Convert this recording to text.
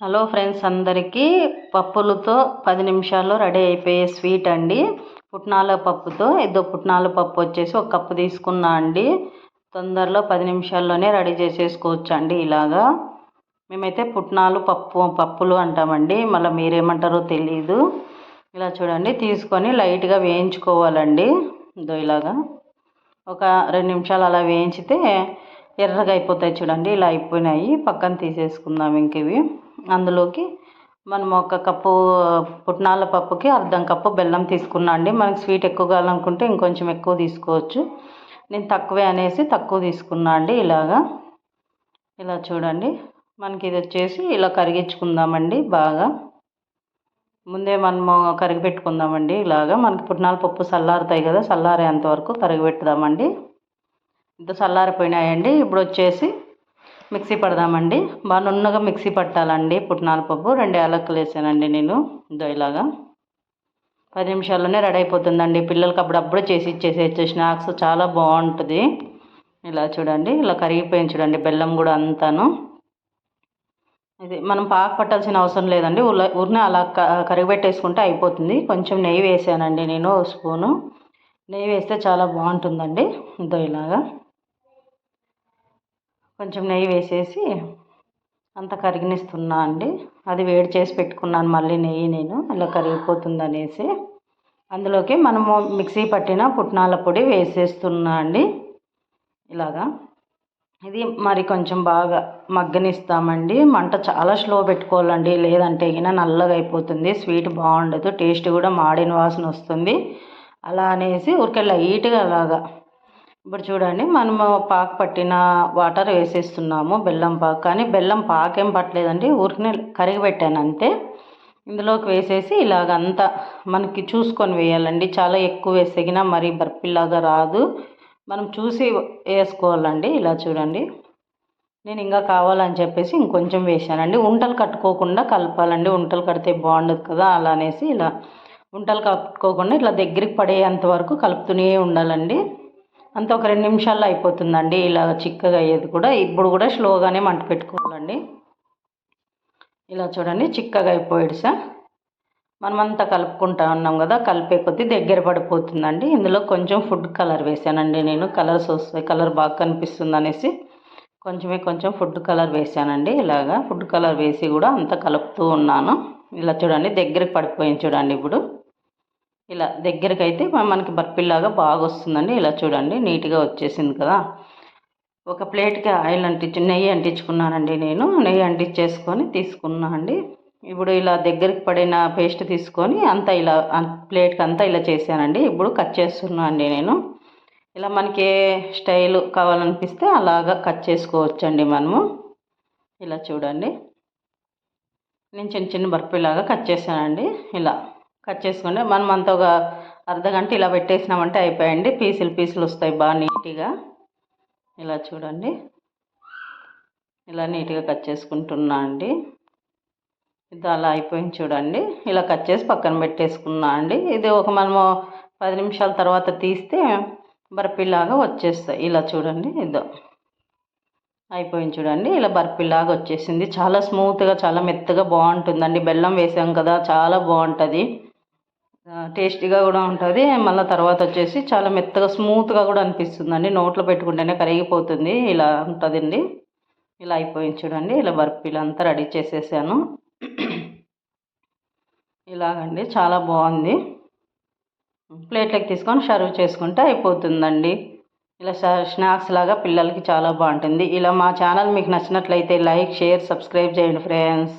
Hello friends అందరికీ పప్పులతో పది నిమిషాల్లో రెడీ అయిపోయే స్వీట్ అండి. పుట్నాల పప్పుతో ఏదో పుట్నాల పప్పు వచ్చేసి ఒక కప్పు తీసుకున్నా అండి. తొందరలో పది నిమిషాల్లోనే రెడీ చేసేసుకోవచ్చు అండి ఇలాగా. మేమైతే పుట్నాలు పప్పు పప్పులు అంటామండి. మళ్ళీ మీరేమంటారో తెలియదు ఇలా చూడండి తీసుకొని లైట్గా వేయించుకోవాలండి. ఇదో ఇలాగా. ఒక రెండు నిమిషాలు అలా వేయించితే ఎర్రగా అయిపోతాయి చూడండి. ఇలా అయిపోయినాయి. పక్కన తీసేసుకుందాం ఇంక ఇవి. అందులోకి మనం ఒక కప్పు పుట్నాల పప్పుకి అర్ధం కప్పు బెల్లం తీసుకున్నా అండి. మనకి స్వీట్ ఎక్కువ కావాలనుకుంటే ఇంకొంచెం ఎక్కువ తీసుకోవచ్చు. నేను తక్కువే అనేసి తక్కువ తీసుకున్నా అండి ఇలాగా. ఇలా చూడండి. మనకి ఇది వచ్చేసి ఇలా కరిగించుకుందామండి బాగా. ముందే మనము కరిగిపెట్టుకుందామండి ఇలాగా. మనకి పుట్నాల పప్పు చల్లారుతాయి కదా చల్లారేంత వరకు కరిగిపెట్టుదామండి ఇంత చల్లారిపోయినాయండి ఇప్పుడు వచ్చేసి మిక్సీ పడదామండి. బాగా నున్నగా మిక్సీ పట్టాలండి. పుట్నాల పప్పు రెండు యాలకులు వేసానండి నేను. ఇదో ఇలాగా. పది నిమిషాల్లోనే రెడీ అయిపోతుందండి. పిల్లలకి అప్పుడప్పుడు చేసి ఇచ్చేసేయచ్చు స్నాక్స్ చాలా బాగుంటుంది. ఇలా చూడండి ఇలా కరిగిపోయింది చూడండి బెల్లం కూడా అంతాను. ఇది మనం పాకు పట్టాల్సిన అవసరం లేదండి. ఊరినే అలా కరిగిపెట్టేసుకుంటే అయిపోతుంది. కొంచెం నెయ్యి వేసానండి నేను స్పూను. నెయ్యి వేస్తే చాలా బాగుంటుందండి. ఇదో ఇలాగా. కొంచెం నెయ్యి వేసేసి అంత కరిగినిస్తున్నా అండి. అది వేడి చేసి పెట్టుకున్నాను మళ్ళీ నెయ్యి నేను. ఇలా కరిగిపోతుంది అనేసి అందులోకి మనము మిక్సీ పట్టిన పుట్నాల పొడి వేసేస్తున్నా అండి. ఇలాగా. ఇది మరి కొంచెం బాగా మగ్గనిస్తామండి. మంట చాలా స్లో పెట్టుకోవాలండి. లేదంటే గిన నల్లగా అయిపోతుంది. స్వీట్ బాగుండదు. టేస్ట్ కూడా మాడిన వాసన వస్తుంది. అలా అనేసి ఊరికే లైట్గా అలాగా ఇప్పుడు చూడండి మనము పాకు పట్టిన వాటర్ వేసేస్తున్నాము బెల్లం పాకు. కానీ బెల్లం పాకేం పట్టలేదండి ఊరికనే కరిగిపెట్టాను అంతే. ఇందులోకి వేసేసి ఇలాగంతా మనకి చూసుకొని వేయాలండి. చాలా ఎక్కువ వేసేగినా మరీ బర్ఫీలాగా రాదు. మనం చూసి వేసుకోవాలండి ఇలా చూడండి. నేను ఇంకా కావాలని చెప్పేసి ఇంకొంచెం వేసానండి ఉంటలు కట్టుకోకుండా కలపాలండి. ఉంటలు కడితే బాగుండదు కదా అలా అనేసి ఇలా ఉంటలు కట్టుకోకుండా ఇట్లా దగ్గరికి పడేంత వరకు కలుపుతూనే ఉండాలండి. అంత ఒక రెండు నిమిషాల్లో అయిపోతుందండి. ఇలా చిక్కగా అయ్యేది కూడా. ఇప్పుడు కూడా స్లోగానే మంట పెట్టుకోవాలండి. ఇలా చూడండి చిక్కగా అయిపోయాడు సార్. మనమంతా కలుపుకుంటా ఉన్నాం కదా కలిపే కొద్దీ దగ్గర పడిపోతుందండి. ఇందులో కొంచెం ఫుడ్ కలర్ వేసానండి నేను. కలర్స్ వస్తాయి కలర్ బాగా కనిపిస్తుంది అనేసి కొంచెమే కొంచెం ఫుడ్ కలర్ వేసానండి ఇలాగా ఫుడ్ కలర్ వేసి కూడా అంతా కలుపుతూ ఉన్నాను. ఇలా చూడండి దగ్గరకు పడిపోయింది చూడండి ఇప్పుడు. ఇలా దగ్గరికి అయితే మనకి బర్ఫీలాగా బాగా వస్తుందండి ఇలా చూడండి నీట్గా వచ్చేసింది కదా. ఒక ప్లేట్కి ఆయిల్ అంటించి నెయ్యి అంటించుకున్నానండి నేను. నెయ్యి అంటించేసుకొని తీసుకున్నా అండి ఇప్పుడు ఇలా దగ్గరికి పడిన పేస్ట్ తీసుకొని అంతా ఇలా ప్లేట్కి అంతా ఇలా చేశానండి. ఇప్పుడు కట్ చేస్తున్నా అండి నేను. ఇలా మనకి ఏ స్టైల్ కావాలనిపిస్తే అలాగా కట్ చేసుకోవచ్చండి మనము. ఇలా చూడండి. నేను చిన్న చిన్న బర్ఫీలాగా కట్ చేశానండి. ఇలా. కట్ చేసుకుంటే మనం అంత ఒక అర్ధగంట ఇలా పెట్టేసినామంటే అయిపోయండి. పీసులు పీసులు వస్తాయి బాగా నీట్గా. ఇలా చూడండి. ఇలా నీట్గా కట్ చేసుకుంటున్నా అండి. ఇది అలా అయిపోయింది చూడండి. ఇలా కట్ చేసి పక్కన పెట్టేసుకున్నా అండి. ఇది ఒక మనము పది నిమిషాల తర్వాత తీస్తే బర్ఫీలాగా వచ్చేస్తాయి. ఇలా చూడండి. ఇదో అయిపోయింది చూడండి. ఇలా బర్ఫీలాగా వచ్చేసింది. చాలా స్మూత్గా చాలా మెత్తగా బాగుంటుందండి. బెల్లం వేసాం కదా చాలా బాగుంటుంది. టేస్టీగా కూడా ఉంటుంది. మళ్ళీ తర్వాత వచ్చేసి చాలా మెత్తగా స్మూత్గా కూడా అనిపిస్తుందండి. నోట్లో పెట్టుకుంటేనే కరిగిపోతుంది. ఇలా ఉంటుందండి. ఇలా అయిపోయింది చూడండి. ఇలా బర్ఫీలు అంతా రెడీ చేసేసాను. ఇలాగండి. చాలా బాగుంది. ప్లేట్లోకి తీసుకొని సర్వ్ చేసుకుంటే అయిపోతుందండి. ఇలా స్నాక్స్ లాగా పిల్లలకి చాలా బాగుంటుంది. ఇలా మా ఛానల్ మీకు నచ్చినట్లయితే లైక్ షేర్ సబ్స్క్రైబ్ చేయండి ఫ్రెండ్స్.